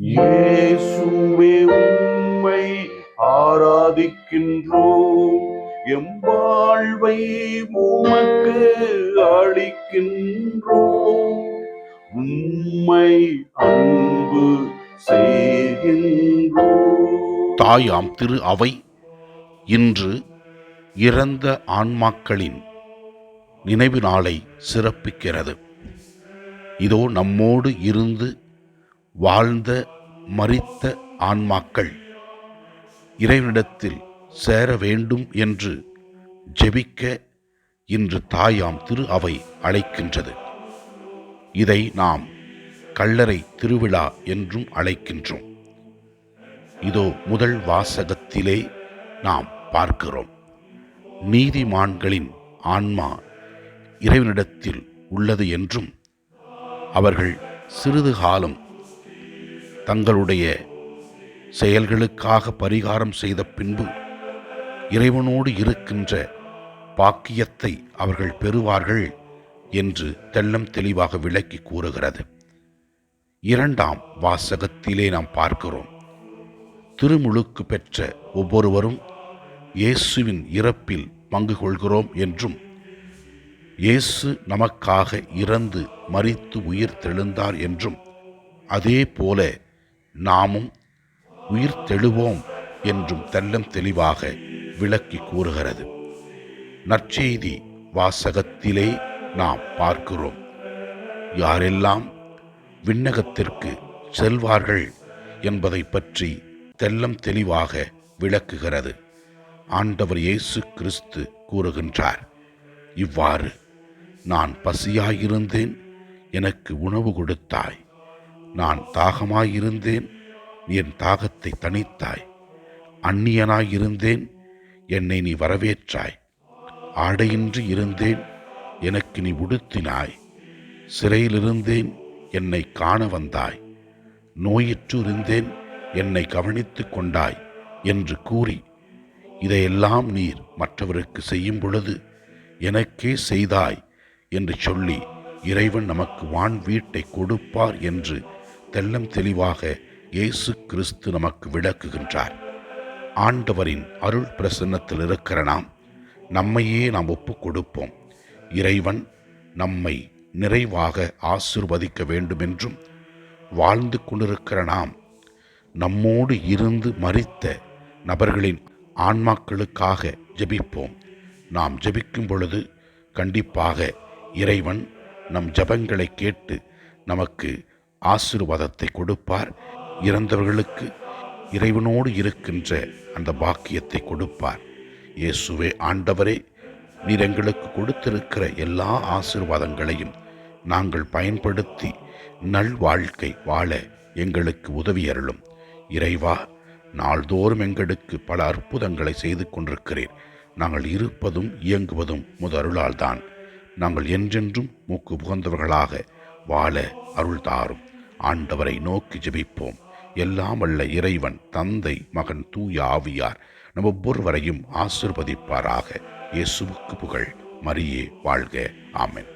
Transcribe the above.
இயேசுவே உம்மை ஆராதிக்கின்றோம். எம் வாழ்வை உமக்கு அளிக்கின்றோம். உம்மை அன்பு செய்கின்றோம். தாயாம் திரு அவை இன்று இறந்த ஆன்மாக்களின் நினைவு நாளை சிறப்பிக்கிறது. இதோ நம்மோடு இருந்து வாழ்ந்த மறித்த ஆன்மாக்கள் இறைவனிடத்தில் சேர வேண்டும் என்று ஜெபிக்க இன்று தாயாம் திரு அவை அழைக்கின்றது. இதை நாம் கல்லறை திருவிழா என்றும் அழைக்கின்றோம். இதோ முதல் வாசகத்திலே நாம் பார்க்கிறோம். நீதிமான்களின் ஆன்மா இறைவனிடத்தில் உள்ளது என்றும் அவர்கள் சிறிது காலம் தங்களுடைய செயல்களுக்காக பரிகாரம் செய்த பின்பு இறைவனோடு இருக்கின்ற பாக்கியத்தை அவர்கள் பெறுவார்கள் என்று தெள்ளம் தெளிவாக விளக்கி கூறுகிறது. இரண்டாம் வாசகத்திலே நாம் பார்க்கிறோம். திருமுழுக்கு பெற்ற ஒவ்வொருவரும் இயேசுவின் இறப்பில் பங்கு கொள்கிறோம் என்றும் இயேசு நமக்காக இறந்து மறித்து உயிர் தெழுந்தார் என்றும் அதே போல நாமும் உயிர் தெழுவோம் என்றும் தெல்லம் தெளிவாக விளக்கி கூறுகிறது. நற்செய்தி வாசகத்திலே நாம் பார்க்கிறோம். யாரெல்லாம் விண்ணகத்திற்கு செல்வார்கள் என்பதை பற்றி தெல்லம் தெளிவாக விளக்குகிறது. ஆண்டவர் இயேசு கிறிஸ்து கூறுகின்றார் இவ்வாறு நான் பசியாயிருந்தேன் எனக்கு உணவு கொடுத்தாய். நான் தாகமாயிருந்தேன் என் தாகத்தை தணித்தாய். அந்நியனாயிருந்தேன் என்னை நீ வரவேற்றாய். ஆடையின்றி இருந்தேன் எனக்கு நீ உடுத்தினாய். சிறையிலிருந்தேன் என்னை காண வந்தாய். நோயிற்று இருந்தேன் என்னை கவனித்து கொண்டாய் என்று கூறி இதையெல்லாம் நீர் மற்றவருக்கு செய்யும் பொழுது எனக்கே செய்தாய் என்று சொல்லி இறைவன் நமக்கு வான் வீட்டை கொடுப்பார் என்று தெல்லம் தெளிவாக இயேசு கிறிஸ்து நமக்கு விளக்குகின்றார். ஆண்டவரின் அருள் பிரசன்னத்தில் இருக்கிற நாம் நம்மையே நாம் ஒப்புக் கொடுப்போம் இறைவன் நம்மை நிறைவாக ஆசிர்வதிக்க வேண்டுமென்றும் வாழ்ந்து கொண்டிருக்கிற நாம் நம்மோடு இருந்து மறித்த நபர்களின் ஆன்மாக்களுக்காக ஜெபிப்போம். நாம் ஜெபிக்கும் பொழுது கண்டிப்பாக இறைவன் நம் ஜபங்களை கேட்டு நமக்கு ஆசீர்வாதத்தை கொடுப்பார். இறந்தவர்களுக்கு இறைவனோடு இருக்கின்ற அந்த பாக்கியத்தை கொடுப்பார். இயேசுவே ஆண்டவரே நீர் எங்களுக்கு கொடுத்திருக்கிற எல்லா ஆசீர்வாதங்களையும் நாங்கள் பயன்படுத்தி நல்வாழ்க்கை வாழ எங்களுக்கு உதவி அருளும். இறைவா நாள்தோறும் எங்களுக்கு பல அற்புதங்களை செய்து கொண்டிருக்கிறீர். நாங்கள் இருப்பதும் இயங்குவதும் முதருளால்தான் நாங்கள் என்றென்றும் மூக்கு புகந்தவர்களாக வாழ அருள் தாரும். ஆண்டவரை நோக்கி ஜெபிப்போம். எல்லாம் வல்ல இறைவன் தந்தை மகன் தூய ஆவியார் நம் ஒவ்வொருவரையும் ஆசிர்வதிப்பாராக. இயேசுவுக்கு புகழ். மரியே வாழ்க. ஆமென்.